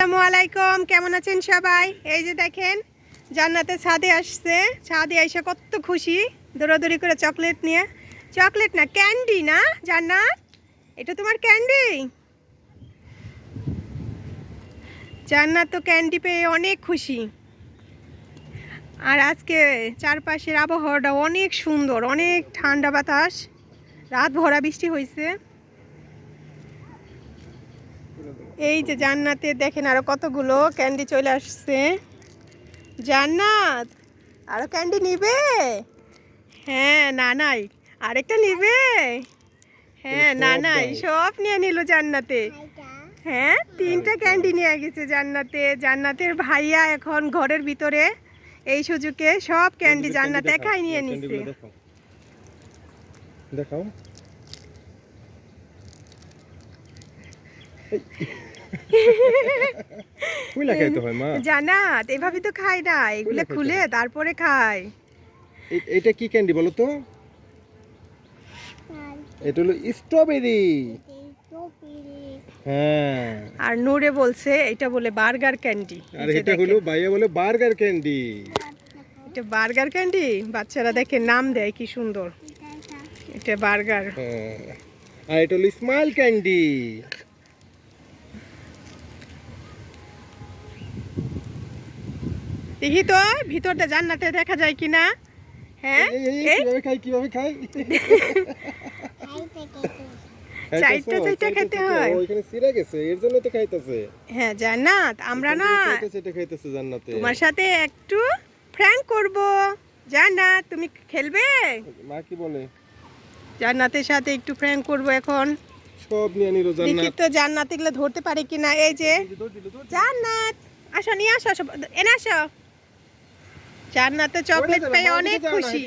আসসালামু আলাইকুম, কেমন আছেন সবাই? এই যে দেখেন, জান্নাতে ছাদে আসছে। ছাদে এসে কত খুশি, দৌড়াদৌড়ি করে চকলেট নিয়ে। চকলেট না, ক্যান্ডি না, জান্নাত? এটা তোমার ক্যান্ডি? জান্নাত তো ক্যান্ডি পেয়ে অনেক খুশি। আর আজকে চারপাশের আবহাওয়াটা অনেক সুন্দর, অনেক ঠান্ডা বাতাস। রাত ভরা বৃষ্টি হয়েছে এই যে জান্নাতে দেখেন আরও কতগুলো ক্যান্ডি চলে আসছে। জান্নাত আরও ক্যান্ডি নিবে? হ্যাঁ না নাই আরেকটা নিবে? হ্যাঁ না নাই সব নিয়ে নিল জান্নাতে। হ্যাঁ তিনটা ক্যান্ডি নিয়ে গেছে জান্নাতে। জান্নাতের ভাইয়া এখন ঘরের ভিতরে। এই সুযোগে সব ক্যান্ডি জান্নাত একাই নিয়ে নিছে। দেখাও। খাইতে হয় মা। জান্নাত এভাবে তো খায় না এগুলো খুলে তারপরে খায়। এটা কি ক্যান্ডি বলো তো? এটা হলো স্ট্রবেরি হ্যাঁ। আর নূরে বলছে এটা বলে বার্গার ক্যান্ডি আর এটা হলো বলে বার্গার ক্যান্ডি এটা বার্গার ক্যান্ডি বাচ্চারা দেখে নাম দেয় কি সুন্দর। এটা বার্গার। হ্যাঁ। আর এটা হলো স্মাইল ক্যান্ডি দেখি তো ভিতরটা জান্নাতে দেখা যায় কিনা? হ্যাঁ? কীভাবে খাই কীভাবে খাই? চাইটা চাইটা খেতে হয়। ওইখানে সিরা গেছে এর জন্য তো খাইতেছে। হ্যাঁ জান্নাত আমরা না সেটা খাইতেছে জান্নাতে। তোমার সাথে একটু ফ্র্যাঙ্ক করব। জান্নাত তুমি খেলবে? মা কি বলে? জান্নাতের সাথে একটু ফ্র্যাঙ্ক করব এখন। সব নিয়ে নিল দেখি তো জান্নাত এগুলো ধরতে পারে কিনা। এই যে জান্নাত আসো নিয়ে আসো। এনে আসো। জান্নাত চকলেট পেয়ে অনেক খুশি।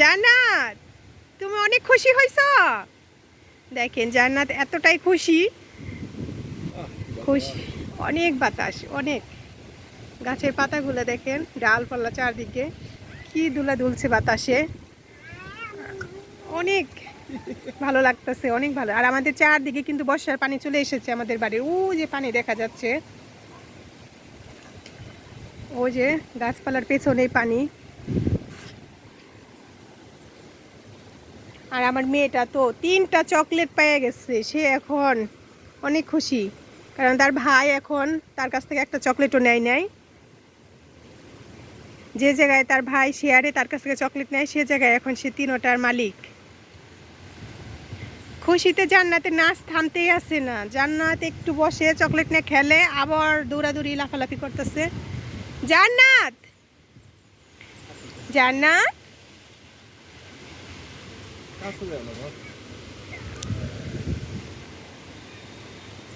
জান্নাত তুমি অনেক খুশি হয়েছ দেখেন জান্নাত এতটাই খুশি। খুশি। অনেক বাতাস অনেক। গাছের পাতাগুলো দেখেন ডালপাল্লা চারদিকে। কি দুলা দুলছে বাতাসে। অনেক ভালো লাগতেছে অনেক ভালো। আর আমাদের চারদিকে কিন্তু বর্ষার পানি চলে এসেছে আমাদের বাড়ির। ও যে পানি দেখা যাচ্ছে। ও যে গাছপালার পেছনেই পানি। আর আমার মেয়েটা তো তিনটা চকলেট পেয়ে গেছে, সে এখন অনেক খুশি। কারণ তার ভাই এখন তার কাছ থেকে একটা চকলেটও নেয় নাই। যে জায়গায় তার ভাই শেয়ারে তার কাছ থেকে চকলেট নেয়, সে জায়গায় এখন সে তিনোটার মালিক। খুশিতে জান্নাতে নাচ থামতেই আছে না। জান্নাত একটু বসে চকলেট নিয়ে খেলে, আবার দৌড়াদৌড়ি, লাফালাফি করতেছে। জান্নাত। জান্নাত?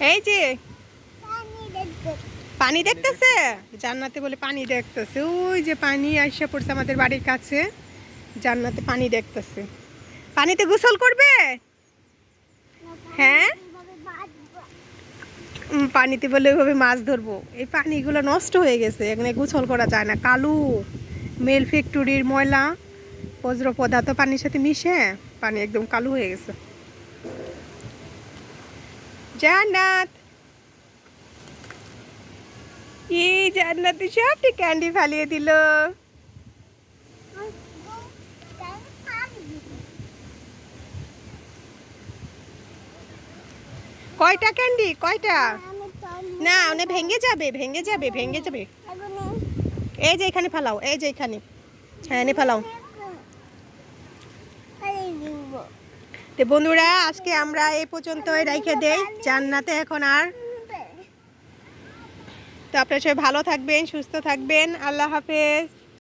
এই যে, পানি দেখতেছে? জান্নাতে বলে পানি দেখতেছে। ওই যে পানি আইসা পড়ছে আমাদের বাড়ির কাছে। জান্নাতে পানি দেখতেছে। পানিতে গোসল করবে? হ্যাঁ? পানিতে বলে ওইভাবে মাছ ধরবো। এই পানিগুলো নষ্ট হয়ে গেছে, এখানে গোসল করা যায় না। কালো, মেল ফ্যাক্টরির ময়লা, বজ্র পদার্থ পানির সাথে মিশে পানি একদম কালো হয়ে গেছে। জান্নাত! এই জান্নাতে সবটি ক্যান্ডি ফালিয়ে দিল। কয়টা ক্যান্ডি? কয়টা? না ওনে ভেঙে যাবে ভেঙে যাবে ভেঙে যাবে। এই যে এখানে ফালাও এই যে এখানে। হ্যাঁ এনে ফালাও। তো বন্ধুরা আজকে আমরা এই পর্যন্ত রেখে দেই। জান্নাতে এখন আর। তো আপনারা সবাই ভালো থাকবেন সুস্থ থাকবেন। আল্লাহ হাফেজ।